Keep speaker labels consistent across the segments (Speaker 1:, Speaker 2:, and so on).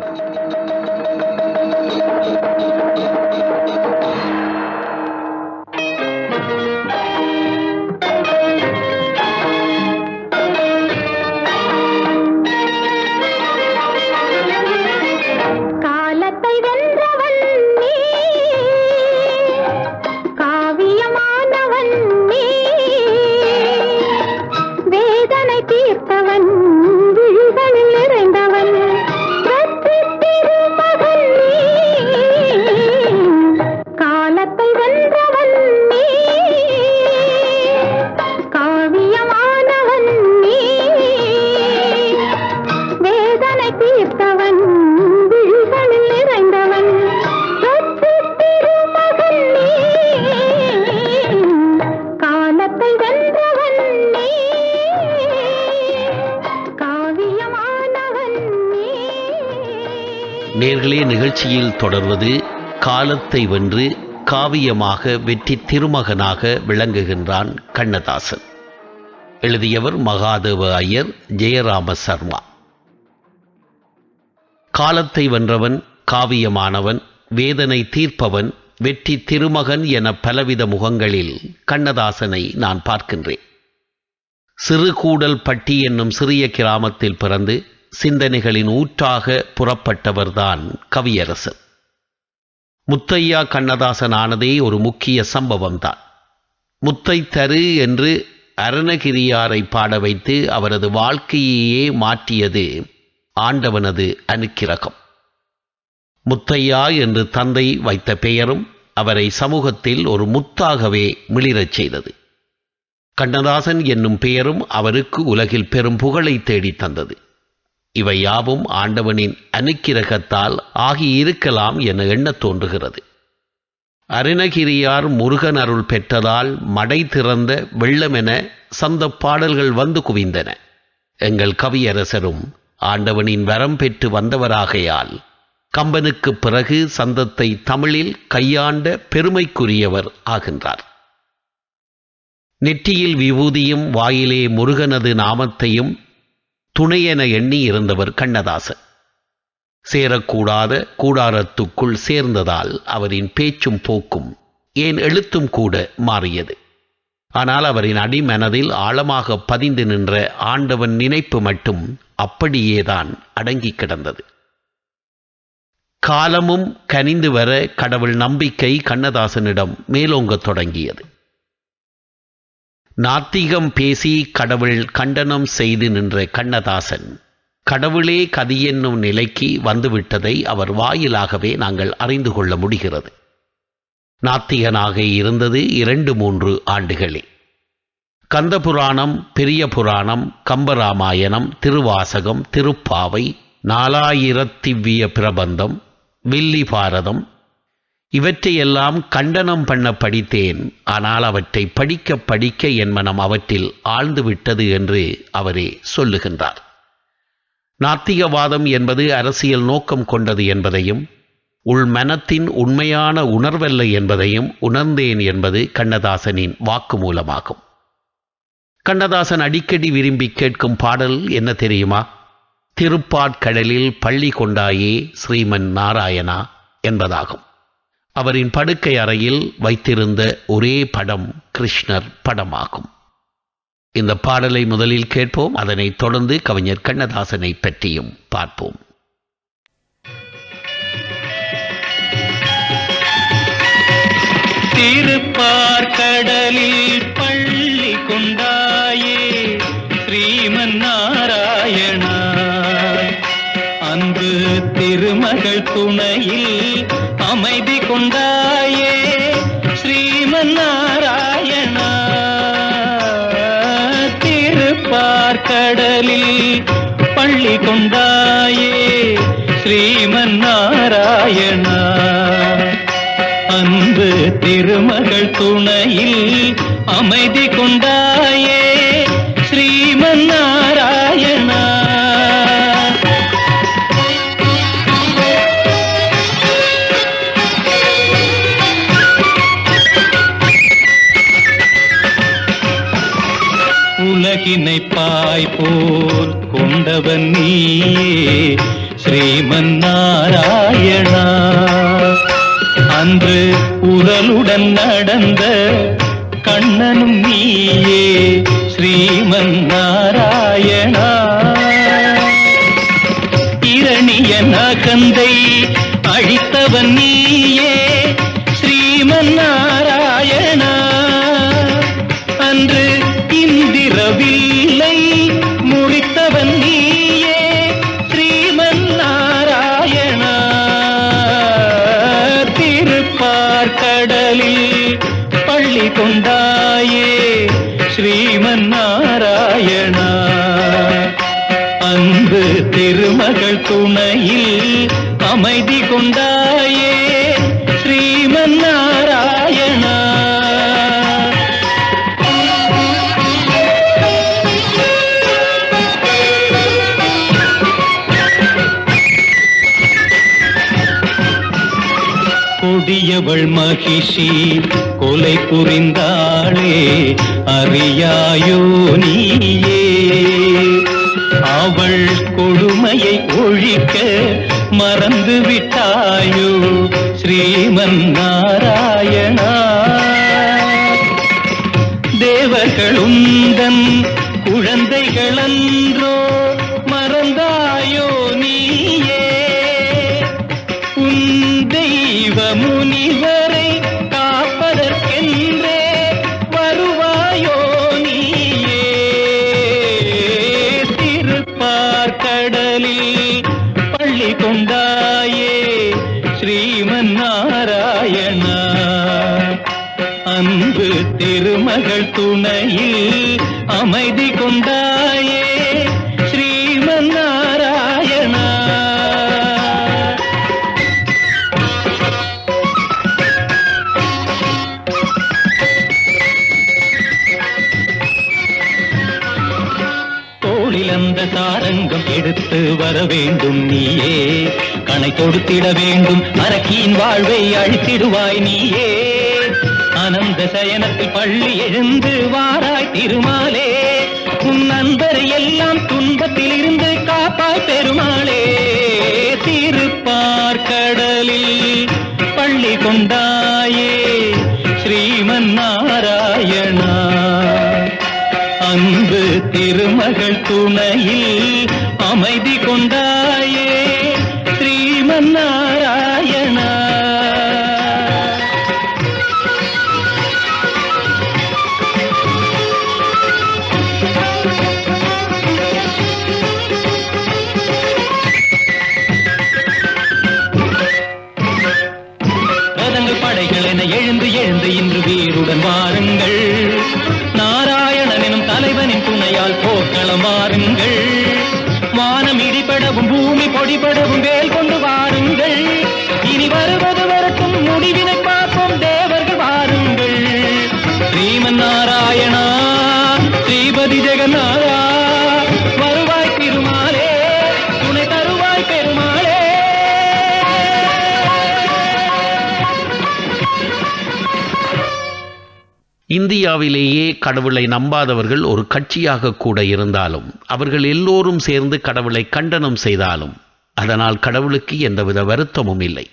Speaker 1: Thank
Speaker 2: you. நிகழ்ச்சியில் தொடர்வது காலத்தை வென்று காவியமாக வெற்றி திருமகனாக விளங்குகின்றான் கண்ணதாசன். எழுதியவர் மகாதேவ ஐயர் ஜெயராம சர்மா. காலத்தை வென்றவன் காவியமானவன் வேதனை தீர்ப்பவன் வெற்றி திருமகன் என பலவித முகங்களில் கண்ணதாசனை நான் பார்க்கின்றேன். சிறுகூடல் பட்டி என்னும் சிறிய கிராமத்தில் பிறந்து சிந்தனைகளின் ஊற்றாக புறப்பட்டவர்தான் கவியரசர். முத்தையா கண்ணதாசன் ஆனதே ஒரு முக்கிய சம்பவம்தான். முத்தை தரு என்று அருணகிரியாரை பாட வைத்து அவரது வாழ்க்கையையே மாற்றியது ஆண்டவனது அனுக்கிரகம். முத்தையா என்று தந்தை வைத்த பெயரும் அவரை சமூகத்தில் ஒரு முத்தாகவே மிளிரச் செய்தது. கண்ணதாசன் என்னும் பெயரும் அவருக்கு உலகில் பெரும் புகழை தேடித் தந்தது. இவை யாவும் ஆண்டவனின் அனுக்கிரகத்தால் ஆகியிருக்கலாம் என எண்ணத் தோன்றுகிறது. அருணகிரியார் முருகன் அருள் பெற்றதால் மடை திறந்த வெள்ளமென சந்த பாடல்கள் வந்து குவிந்தன. எங்கள் கவியரசரும் ஆண்டவனின் வரம் பெற்று வந்தவராகையால் கம்பனுக்கு பிறகு சந்தத்தை தமிழில் கையாண்ட பெருமைக்குரியவர் ஆகின்றார். நெற்றியில் விபூதியும் வாயிலே முருகனது நாமத்தையும் துணையென எண்ணி இருந்தவர் கண்ணதாசன். சேரக்கூடாத கூடாரத்துக்குள் சேர்ந்ததால் அவரின் பேச்சும் போக்கும் ஏன் எழுத்தும் கூட மாறியது. ஆனால் அவரின் அடிமனதில் ஆழமாக பதிந்து நின்ற ஆண்டவன் நினைப்பு மட்டும் அப்படியேதான் அடங்கி கிடந்தது. காலமும் கனிந்து வர கடவுள் நம்பிக்கை கண்ணதாசனிடம் மேலோங்கத் தொடங்கியது. நாத்திகம் பேசி கடவுள் கண்டனம் செய்து நின்ற கண்ணதாசன். கடவுளே கதி என்னும் நிலைக்கு வந்துவிட்டதை அவர் வாயிலாகவே நாங்கள் அறிந்து கொள்ள முடிகிறது. நாத்திகனாக இருந்தது இரண்டு மூன்று ஆண்டுகளே. கந்த புராணம் பெரிய புராணம் கம்பராமாயணம் திருவாசகம் திருப்பாவை நாலாயிரத்திவ்விய பிரபந்தம் வில்லி பாரதம் இவற்றையெல்லாம் கண்டனம் பண்ண படித்தேன். ஆனால் அவற்றை படிக்க படிக்க என் மனம் அவற்றில் ஆழ்ந்து விட்டது என்று அவரே சொல்லுகின்றார். நாத்திகவாதம் என்பது அரசியல் நோக்கம் கொண்டது என்பதையும் உள் மனத்தின் உண்மையான உணர்வல்ல என்பதையும் உணர்ந்தேன் என்பது கண்ணதாசனின் வாக்குமூலமாகும். கண்ணதாசன் அடிக்கடி விரும்பி கேட்கும் பாடல் என்ன தெரியுமா? திருப்பாட்கடலில் பள்ளி கொண்டாயே ஸ்ரீமன் நாராயணா என்பதாகும். அவரின் படுக்கை அறையில் வைத்திருந்த ஒரே படம் கிருஷ்ணர் படமாகும். இந்த பாடலை முதலில் கேட்போம் அதனைத் தொடர்ந்து கவிஞர் கண்ணதாசனை பற்றியும் பார்ப்போம்.
Speaker 3: திருப்பார்கடலில் பள்ளி கொண்டாயே ஸ்ரீமன் நாராயணா. அன்பு திருமகள் துணையில் கொண்டாயே ஸ்ரீமன்னாராயணா. அன்பு திருமகள் துணையில் அமைதி கொண்டாயே உலகினை பாய் போல் கொண்டவன் நீயே ஸ்ரீமன் நாராயணா அன்று உரலுடன் நடந்த கண்ணனும் நீயே ஸ்ரீமன் நாராயணா இரணிய நகந்தை அழித்தவன் நீயே திருமகள் துணையில் அமைதி கொண்டாயே ஸ்ரீமன் நாராயணா. கொடியவள் மகிஷி கொலை புரிந்தாளே அறியாயோ நீயே. அவள் கொடுமையை ஒழிக்க மறந்து விட்டாயோ? ஸ்ரீமன் நாராயணா தேவர்களும் கருணையில் அமைதி கொண்டாயே ஸ்ரீமன் நாராயணா தோளில் அந்த சாரங்கம் எடுத்து வர வேண்டும் நீயே. கணை தொடுத்திட வேண்டும் அரக்கியின் வாழ்வை அழித்திடுவாய் நீயே. ஆனந்த சயனத்தில் பள்ளி எழுந்து வாராய் திருமாலே. உன் நண்பர் எல்லாம் துன்பத்தில் இருந்து காப்பாய் பெருமாளே. திருப்பார்கடலில் பள்ளி கொண்டாயே. ஸ்ரீமன் நாராயணா. அன்பு திருமகள் துணையில் அமைதி கொண்ட
Speaker 2: இந்தியாவிலேயே கடவுளை நம்பாதவர்கள் ஒரு கட்சியாக கூட இருந்தாலும் அவர்கள் எல்லோரும் சேர்ந்து கடவுளை கண்டனம் செய்தாலும் அதனால் கடவுளுக்கு எந்தவித வருத்தமும் இல்லை.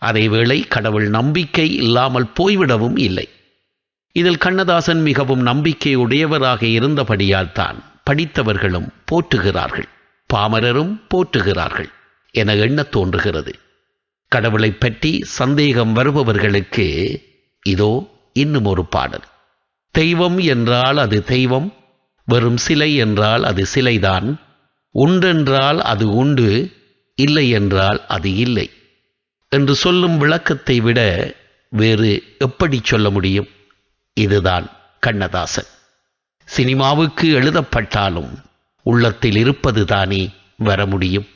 Speaker 2: அதேவேளை கடவுள் நம்பிக்கை இல்லாமல் போய்விடவும் இல்லை. இதில் கண்ணதாசன் மிகவும் நம்பிக்கை உடையவராக இருந்தபடியால் தான் படித்தவர்களும் போற்றுகிறார்கள் பாமரரும் போற்றுகிறார்கள் என எண்ணத் தோன்றுகிறது. கடவுளைப் பற்றி சந்தேகம் வருபவர்களுக்கு இதோ இன்னும் ஒரு பாடல். தெய்வம் என்றால் அது தெய்வம் வெறும் சிலை என்றால் அது சிலைதான். உண்டென்றால் அது உண்டு இல்லை என்றால் அது இல்லை. என்று சொல்லும் விளக்கத்தை விட வேறு எப்படி சொல்ல முடியும்? இதுதான் கண்ணதாசன். சினிமாவுக்கு எழுதப்பட்டாலும் உள்ளத்தில் இருப்பதுதானே வர முடியும்.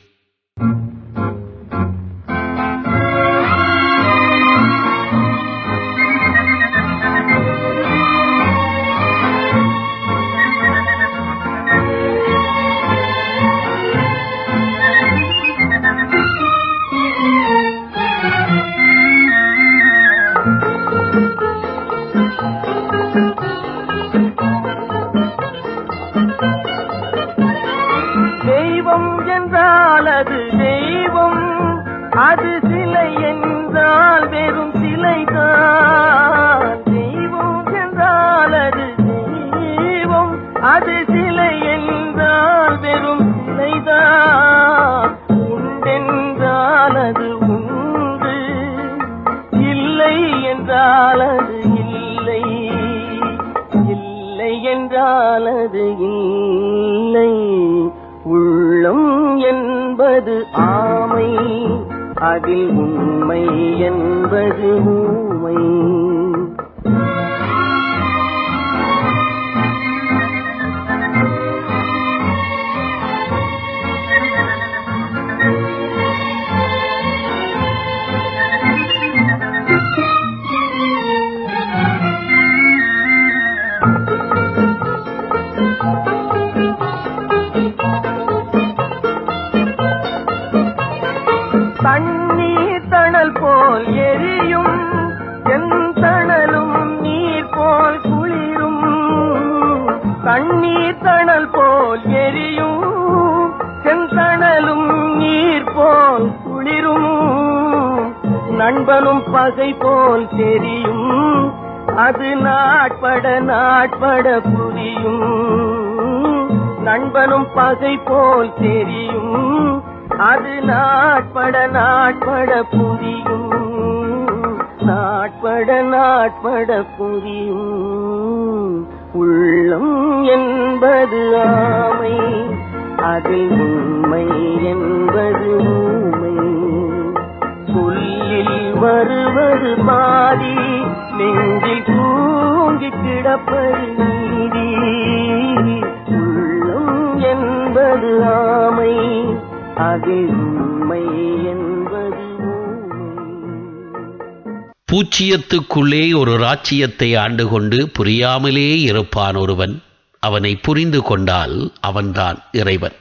Speaker 4: புரியும் நண்பனும் பகை போல் தெரியும். அது நாட்பட நாட்பட புரியும். நாட்பட நாட்பட புரியும். உள்ளம் என்பது ஆமை அதில் உண்மை என்பது ஊமை. சொல்லில் வருவது பாதி நெஞ்சில் கூ தூங்கி கிடப்பது நீதி உள்ளம் என்பது ஆமை அதில் உண்மை என்பது
Speaker 2: பூச்சியத்துக்குள்ளே ஒரு ராச்சியத்தை ஆண்டு கொண்டு புரியாமலே இருப்பான் ஒருவன். அவனை புரிந்து கொண்டால் அவன்தான் இறைவன்.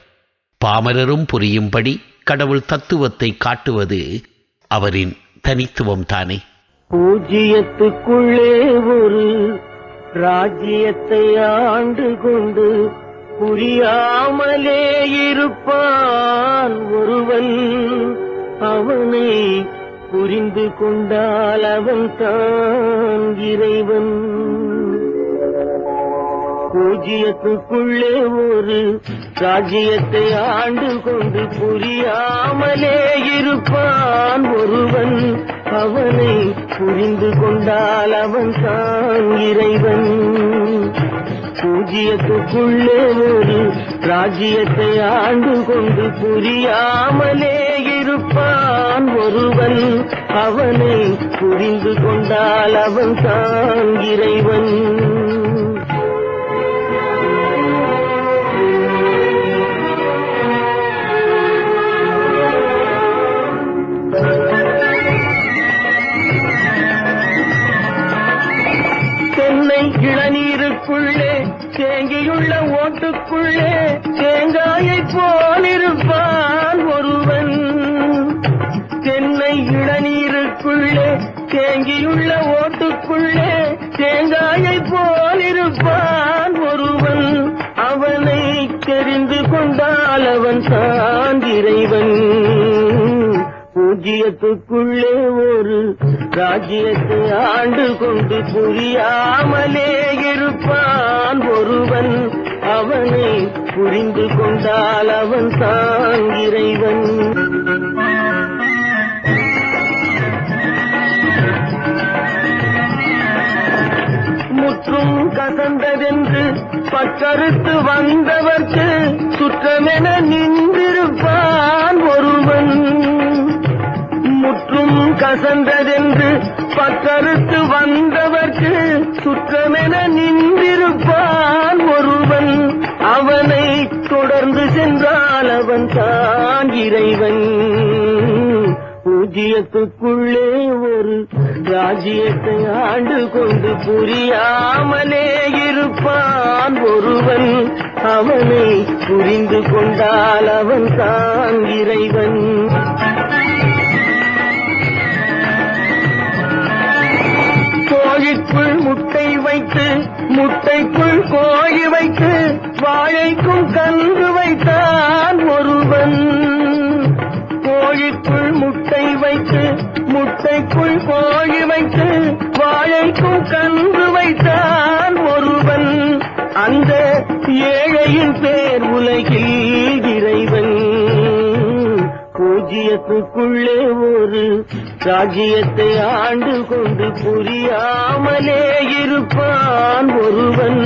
Speaker 2: பாமரரும் புரியும்படி கடவுள் தத்துவத்தை காட்டுவது அவரின் தனித்துவம் தானே.
Speaker 4: பூஜ்ஜியத்துக்குள்ளே ஒரு ராஜ்யத்தை ஆண்டு கொண்டு புரியாமலே இருப்பான் ஒருவன். அவனை புரிந்து கொண்டால் அவன் தான் இறைவன். பூஜ்ஜியத்துக்குள்ளே ஒரு ராஜ்யத்தை ஆண்டு கொண்டு புரியாமலே இருப்பான் ஒருவன். அவனை புரிந்து கொண்டால் அவன் தான் இறைவன். பூஜ்ஜியத்துக்குள்ளே ஒரு ராஜ்யத்தை ஆண்டு கொண்டு புரியாமலே இருப்பான் ஒருவன். அவனை புரிந்து கொண்டால் அவன் தான் இறைவன். இளநீருக்குள்ளே தேங்கியுள்ள ஓட்டுக்குள்ளே தேங்காயை போலிருப்பான் ஒருவன். தென்னை இளநீருக்குள்ளே தேங்கியுள்ள ஓட்டுக்குள்ளே தேங்காயை போலிருப்பான் ஒருவன். அவனை தெரிந்து கொண்டால் அவன் சாந்திரைவன். ராஜ்யத்துக்குள்ளே ஒரு ராஜ்யத்தை ஆண்டு கொண்டு புரியாமலே இருப்பான் ஒருவன். அவனை புரிந்து கொண்டால் அவன் தான் இறைவன். முற்றும் கசந்ததென்று பக்கருத்து வந்தவர்க்கு சுற்றமென நின்றிருப்பான் ஒருவன். முற்றும் கசந்ததென்று பக்கறுத்து வந்தவர்க்கு சுற்றமென நின்றிருப்பான் ஒருவன். அவனை தொடர்ந்து சென்றால் அவன் தான் இறைவன். பூஜ்ஜியத்துக்குள்ளே ஒரு ராஜ்யத்தை ஆண்டு கொண்டு புரியாமலே இருப்பான் ஒருவன். அவனை புரிந்து கொண்டால் அவன் தான் இறைவன். கோழிக்குள் முட்டை வைத்து முட்டைக்குள் கோழி வைத்து வாழைக்கும் கன்று வைத்தான் ஒருவன். கோழிக்குள் முட்டை வைத்து முட்டைக்குள் கோழி வைத்து வாழைக்கும் கன்று வைத்தான் ஒருவன். அந்த ஏழையின் பேர் உலகில் ராஜ்யத்துக்குள்ளே ஒரு ராஜ்யத்தை ஆண்டு கொண்டு புரியாமலே இருப்பான் ஒருவன்.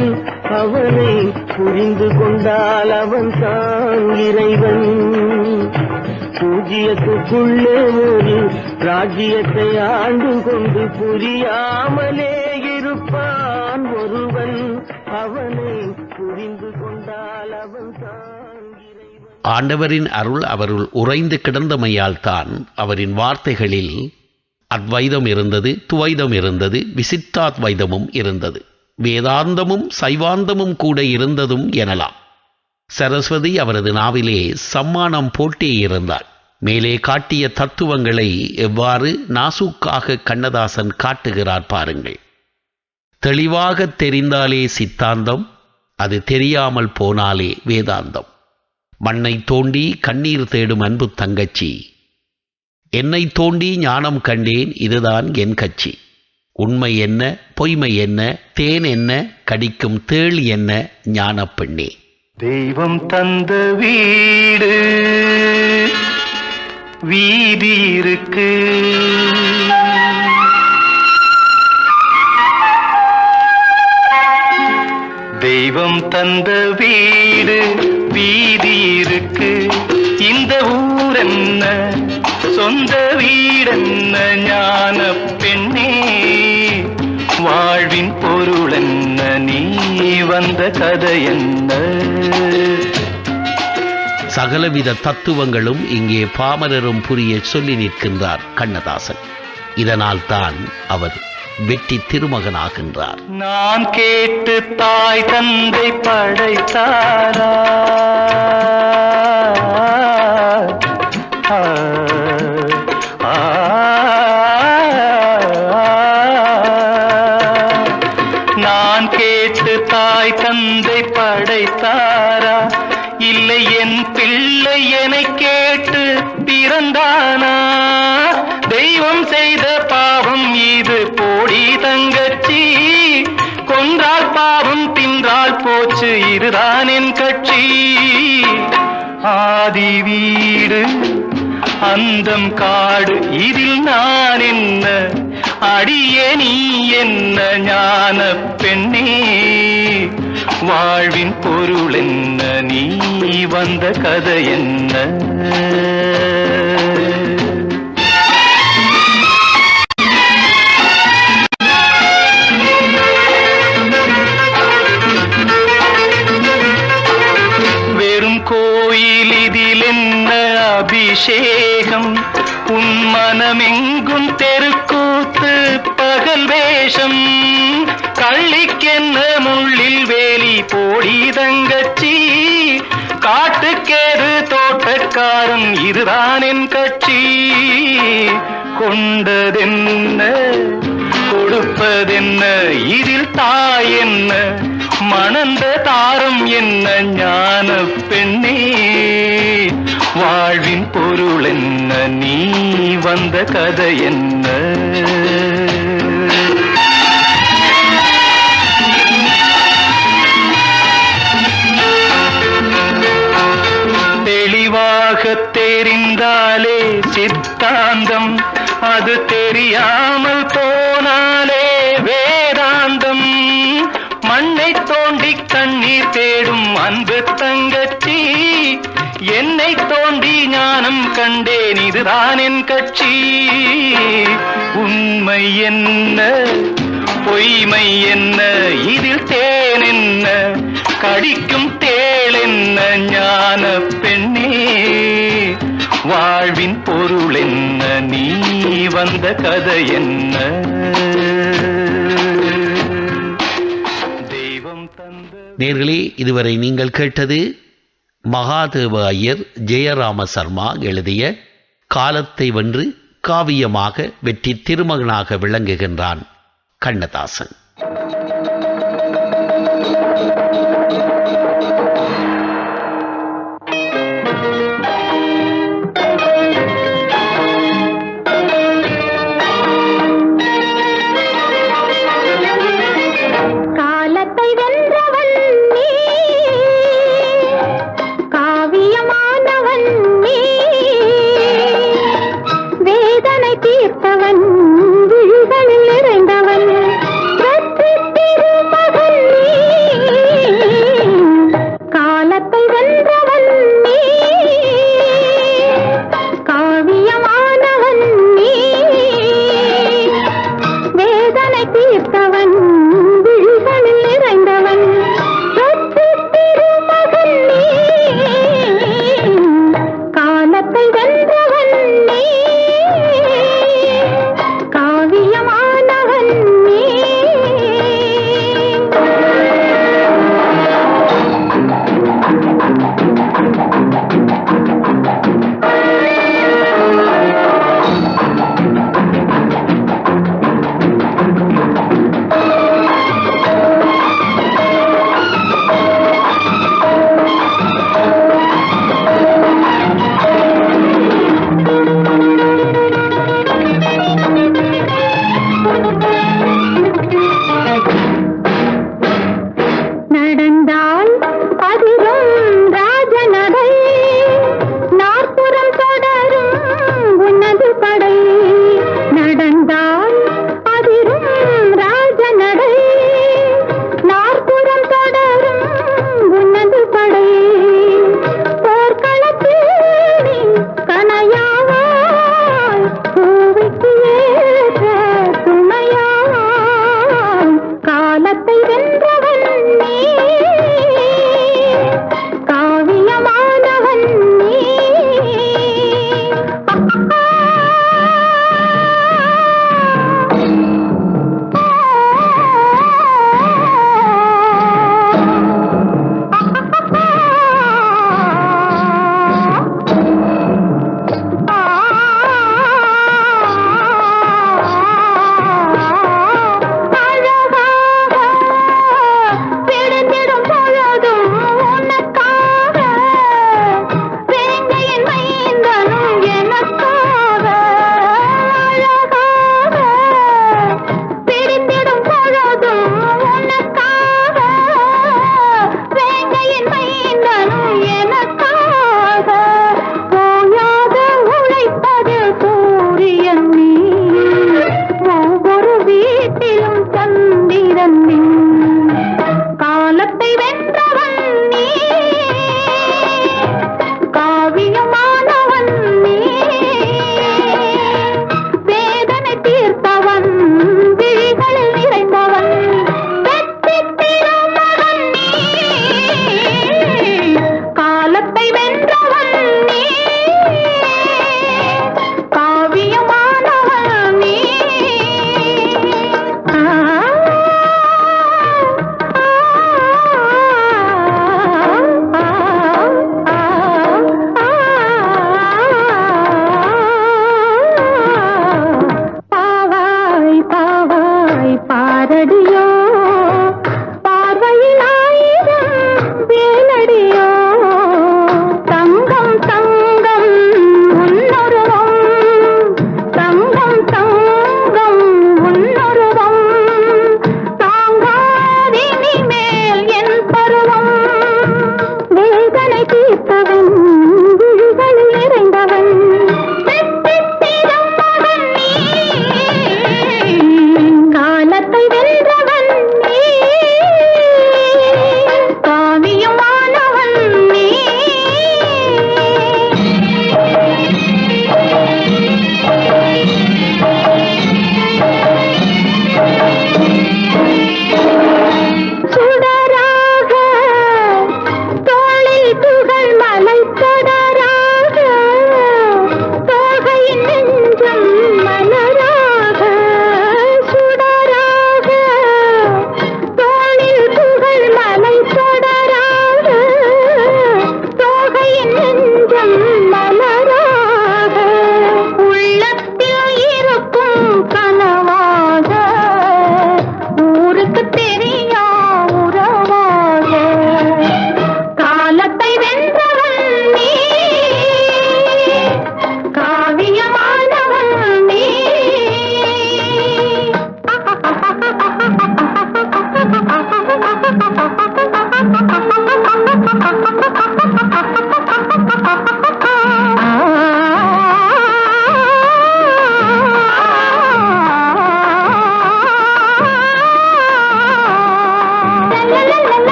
Speaker 4: அவனை புரிந்து கொண்டால் அவன் தான் இறைவன். பூஜ்யத்துக்குள்ளே ஒரு ராஜ்யத்தை ஆண்டு கொண்டு புரியாமலே இருப்பான் ஒருவன். அவனை புரிந்து கொண்டால் அவன் தான்
Speaker 2: ஆண்டவரின் அருள் அவருள் உறைந்து கிடந்தமையால் தான் அவரின் வார்த்தைகளில் அத்வைதம் இருந்தது துவைதம் இருந்தது விசித்தாத்வைதமும் இருந்தது. வேதாந்தமும் சைவாந்தமும் கூட இருந்ததும் எனலாம். சரஸ்வதி அவரது நாவிலே சம்மானம் போட்டே இருந்தாள். மேலே காட்டிய தத்துவங்களை எவ்வாறு நாசூக்காக கண்ணதாசன் காட்டுகிறார் பாருங்கள். தெளிவாக தெரிந்தாலே சித்தாந்தம் அது தெரியாமல் போனாலே வேதாந்தம். மண்ணை தோண்டி கண்ணீர் தேடும் அன்பு தங்கச்சி. என்னை தோண்டி ஞானம் கண்டேன் இதுதான் என் கட்சி. உண்மை என்ன பொய்மை என்ன தேன் என்ன கடிக்கும் தேள் என்ன ஞானப் பெண்ணே.
Speaker 3: தெய்வம் தந்த வீடு வீதி இருக்கு. தெய்வம் தந்த வீடு வீதி சொந்த வீடென்ன ஞான பெண்ணே? வாழ்வின் பொருள் என்ன நீ வந்த கதை என்ன?
Speaker 2: சகலவித தத்துவங்களும் இங்கே பாமரரும் புரிய சொல்லி நிற்கின்றார் கண்ணதாசன். இதனால் தான் அவர் வெற்றி திருமகனாகின்றார்.
Speaker 3: நான் கேட்டு தாய் தந்தை படைத்தாரா? தாய் தந்தை படைத்தாரா? இல்லை என் பிள்ளை என கேட்டு பிறந்தானா? தெய்வம் செய்த பாவம் இது போடி தங்கச்சி. கொன்றால் பாவம் தின்றால் போச்சு இதுதான் என் கட்சி. ஆதி வீடு அந்தம் காடு இதில் நான் என்ன அடியே நீ என்ன ஞான பெண்ணே? வாழ்வின் பொருள் என்ன? நீ வந்த கதை என்ன? வெறும் கோயில் இதில் என்ன அபிஷேகம்? உன் மனமெங்கும் தே தோட்டக்காரன் இதுதான் என் கட்சி. கொண்டதென்ன? கொடுப்பதென்ன? இதில் தாய் என்ன? மணந்த தாரம் என்ன? ஞான பெண்ணே. வாழ்வின் பொருள் என்ன? நீ வந்த கதை என்ன? சித்தாந்தம் அது தெரியாமல் போனாலே வேதாந்தம். மண்ணை தோண்டி கண்ணீர் தேடும் அன்பு தங்கச்சி. என்னை தோண்டி ஞானம் கண்டேன் இதுதான் என் கட்சி. உண்மை என்ன? பொய்மை என்ன? இதில் தேன் என்ன? கடிக்கும் தேள் என்ன? ஞான பெண்ணே. வாழ்வின் பொருள் என்ன? நீ வந்த கதை என்ன? தெய்வம் தந்த
Speaker 2: நேர்களே இதுவரை நீங்கள் கேட்டது மகாதேவ ஐயர் ஜெயராம சர்மா எழுதிய காலத்தை வென்று காவியமாக வெற்றி திருமகனாக விளங்குகின்றான் கண்ணதாசன்.